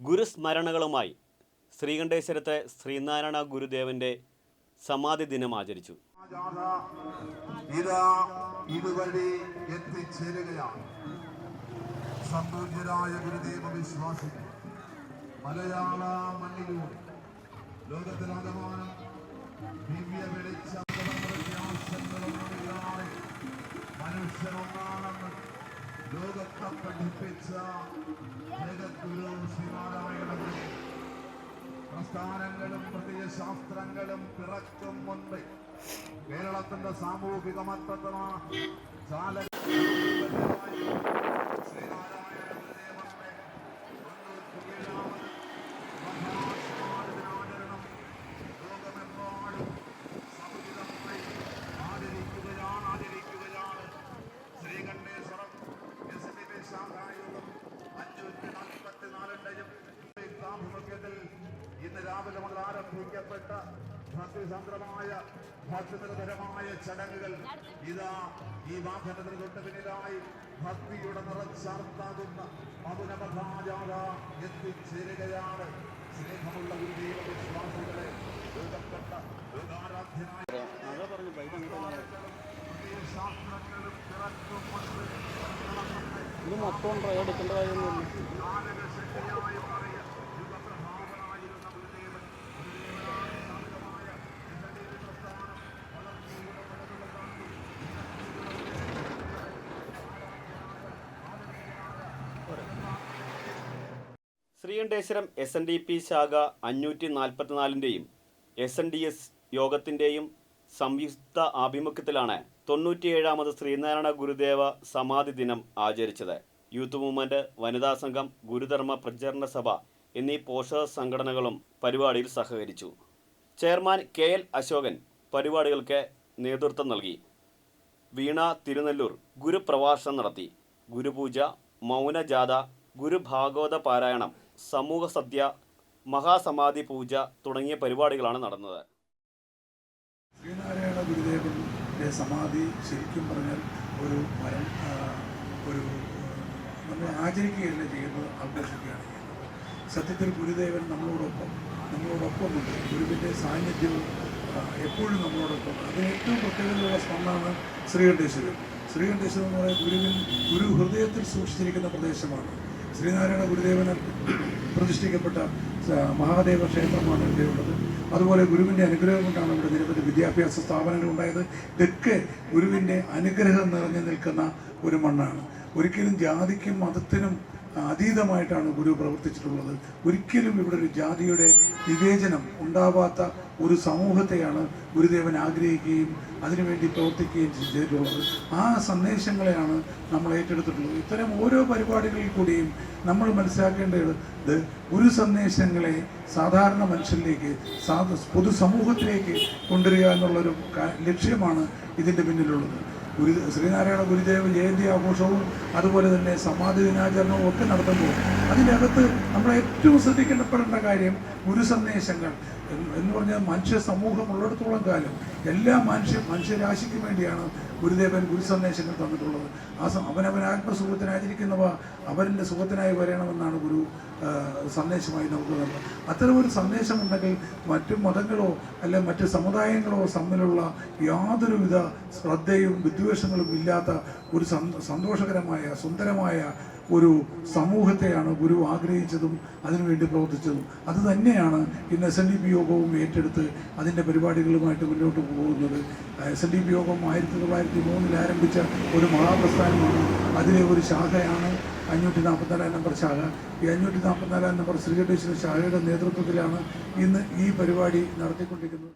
ഗുരുസ്മരണകളുമായി ശ്രീകണ്ഠേശ്വരത്തെ ശ്രീനാരായണ ഗുരുദേവന്റെ സമാധി ദിനം ആചരിച്ചു. ഇതുവഴി ലോകത്തെ പ്രസ്ഥാനങ്ങളും പ്രത്യയശാസ്ത്രങ്ങളും പിറക്കും മുൻപ്. കേരളത്തിന്റെ സാമൂഹിക മത്തത്തിന് ചാല ആചരിക്കുകയാണ് ആചരിക്കുകയാണ് ശ്രീകണ്ഠേശ്വരം എസ് ഡി പി ശാഖായോഗം അഞ്ഞൂറ്റി ആഭിമുഖ്യത്തിൽ ഇന്ന് രാവിലെ മുതൽ ആരംഭിക്കപ്പെട്ട ഭക്തിസന്ദ്രമായ ഭക്തിനിരതരമായ ചടങ്ങുകൾ. ഇതാ ഈ വാഹനത്തിന് തൊട്ട് പിന്നിലായി ഭക്തിയുടെ നിറച്ചാർത്താകുന്ന മധുനമധാജാത എത്തിച്ചേരുകയാണ്. സ്നേഹമുള്ള ഒരു ദൈവവിശ്വാസികളെ പിറക്കും മുൻപ് ഇത് മൊത്തം try Sreekanteswaram S N D P ശാഖ അഞ്ഞൂറ്റി നാൽപ്പത്തിനാലിന്റെയും എസ് എൻ ഡി എസ് യോഗത്തിന്റെയും സംയുക്ത ആഭിമുഖ്യത്തിലാണ് തൊണ്ണൂറ്റിയേഴാമത് ശ്രീനാരായണ ഗുരുദേവ സമാധി ദിനം ആചരിച്ചത്. യൂത്ത് മൂവ്മെന്റ് വനിതാ സംഘം ഗുരുധർമ്മ പ്രചരണ സഭ എന്നീ പോഷക സംഘടനകളും പരിപാടിയിൽ സഹകരിച്ചു. ചെയർമാൻ കെ എൽ അശോകൻ പരിപാടികൾക്ക് നേതൃത്വം നൽകി. വീണ തിരുനെല്ലൂർ ഗുരുപ്രഭാഷണം നടത്തി. ഗുരുപൂജ മൗനജാഥ ഗുരുഭാഗവത പാരായണം സമൂഹ സദ്യ മഹാസമാധി പൂജ തുടങ്ങിയ പരിപാടികളാണ് നടന്നത്. ശ്രീനാരായണ ഗുരുദേവന്റെ സമാധി ശരിക്കും പറഞ്ഞാൽ ഒരു മരം ഒരു നമ്മൾ ആചരിക്കുകയല്ല ചെയ്യുന്നത് ആഘോഷിക്കുകയാണ് സത്യത്തിൽ ഗുരുദേവൻ നമ്മളോടൊപ്പം നമ്മളോടൊപ്പമുണ്ട്. ഗുരുവിന്റെ സാന്നിധ്യവും എപ്പോഴും നമ്മളോടൊപ്പം അതിന് ഏറ്റവും പ്രത്യേകതയുള്ള സ്ഥലമാണ് ശ്രീകണ്ഠേശ്വരം. ശ്രീകണ്ഠേശ്വരം എന്ന് പറയുന്നത് ഗുരുവിൽ ഗുരു ഹൃദയത്തിൽ സൂക്ഷിച്ചിരിക്കുന്ന പ്രദേശമാണ്. ശ്രീനാരായണ ഗുരുദേവനാൽ പ്രതിഷ്ഠിക്കപ്പെട്ട മഹാദേവ ക്ഷേത്രമാണ് ഇവിടെയുള്ളത്. അതുപോലെ ഗുരുവിന്റെ അനുഗ്രഹം കൊണ്ടാണ് ഇവിടെ നിരവധി വിദ്യാഭ്യാസ സ്ഥാപനങ്ങൾ ഉണ്ടായത് ഇതൊക്കെ ഗുരുവിന്റെ അനുഗ്രഹം നിറഞ്ഞു നിൽക്കുന്ന ഒരു മണ്ണാണ്. ഒരിക്കലും ജാതിക്കും മതത്തിനും അതീതമായിട്ടാണ് ഗുരു പ്രവർത്തിച്ചിട്ടുള്ളത്. ഒരിക്കലും ഇവിടെ ഒരു ജാതിയുടെ വിവേചനം ഉണ്ടാവാത്ത ഒരു സമൂഹത്തെയാണ് ഗുരുദേവൻ ആഗ്രഹിക്കുകയും അതിനുവേണ്ടി പ്രവർത്തിക്കുകയും ചെയ്തിട്ടുള്ളത് ആ സന്ദേശങ്ങളെയാണ് നമ്മൾ ഏറ്റെടുത്തിട്ടുള്ളത്. ഇത്തരം ഓരോ പരിപാടികളിൽ കൂടിയും നമ്മൾ മനസ്സിലാക്കേണ്ടത് ഗുരു സന്ദേശങ്ങളെ സാധാരണ മനുഷ്യരിലേക്ക് സാധ പൊതുസമൂഹത്തിലേക്ക് കൊണ്ടുവരിക എന്നുള്ളൊരു ലക്ഷ്യമാണ് ഇതിന്റെ പിന്നിലുള്ളത്. ഗുരു ശ്രീനാരായണ ഗുരുദേവ ജയന്തി ആഘോഷവും അതുപോലെ തന്നെ സമാധി ദിനാചരണവും ഒക്കെ നടത്തുമ്പോൾ അതിനകത്ത് നമ്മൾ ഏറ്റവും ശ്രദ്ധിക്കപ്പെടേണ്ട കാര്യം ഗുരു സന്ദേശങ്ങൾ എന്ന് പറഞ്ഞാൽ മനുഷ്യ സമൂഹം ഉള്ളിടത്തോളം കാലം എല്ലാ മനുഷ്യ മനുഷ്യരാശിക്കും വേണ്ടിയാണ് ഗുരുദേവൻ ഗുരു സന്ദേശങ്ങൾ തന്നിട്ടുള്ളത്. ആ അവനവൻ ആത്മസുഖത്തിനായിരിക്കുന്നവ അവരിന്റെ സുഖത്തിനായി വരണമെന്നാണ് ഗുരു സന്ദേശമായി നമുക്ക് തന്നത് അത്തരമൊരു സന്ദേശമുണ്ടെങ്കിൽ മറ്റു മതങ്ങളോ അല്ലെ മറ്റ് സമുദായങ്ങളോ തമ്മിലുള്ള യാതൊരുവിധ ശ്രദ്ധയും വിദ്വേഷങ്ങളും ഇല്ലാത്ത ഒരു സന്തോഷകരമായ സുന്ദരമായ ഒരു സമൂഹത്തെയാണ് ഗുരു ആഗ്രഹിച്ചതും അതിനുവേണ്ടി പ്രവർത്തിച്ചതും. അത് തന്നെയാണ് ഇന്ന് എസ് എൻ ഡി പി യോഗവും ഏറ്റെടുത്ത് അതിന്റെ പരിപാടികളുമായിട്ട് മുന്നോട്ട് പോകുന്നത്. എസ് എൻ ഡി പി യോഗം ആയിരത്തി തൊള്ളായിരത്തി മൂന്നിൽ ആരംഭിച്ച ഒരു മഹാപ്രസ്ഥാനമാണ്. അതിലെ ഒരു ശാഖയാണ് അഞ്ഞൂറ്റി നാൽപ്പത്തിനാലാം നമ്പർ ശാഖ. ഈ അഞ്ഞൂറ്റി നാൽപ്പത്തിനാലാം നമ്പർ ശ്രീകണ്ഠേശ്വര ശാഖയുടെ നേതൃത്വത്തിലാണ് ഇന്ന് ഈ പരിപാടി നടത്തിക്കൊണ്ടിരിക്കുന്നത്.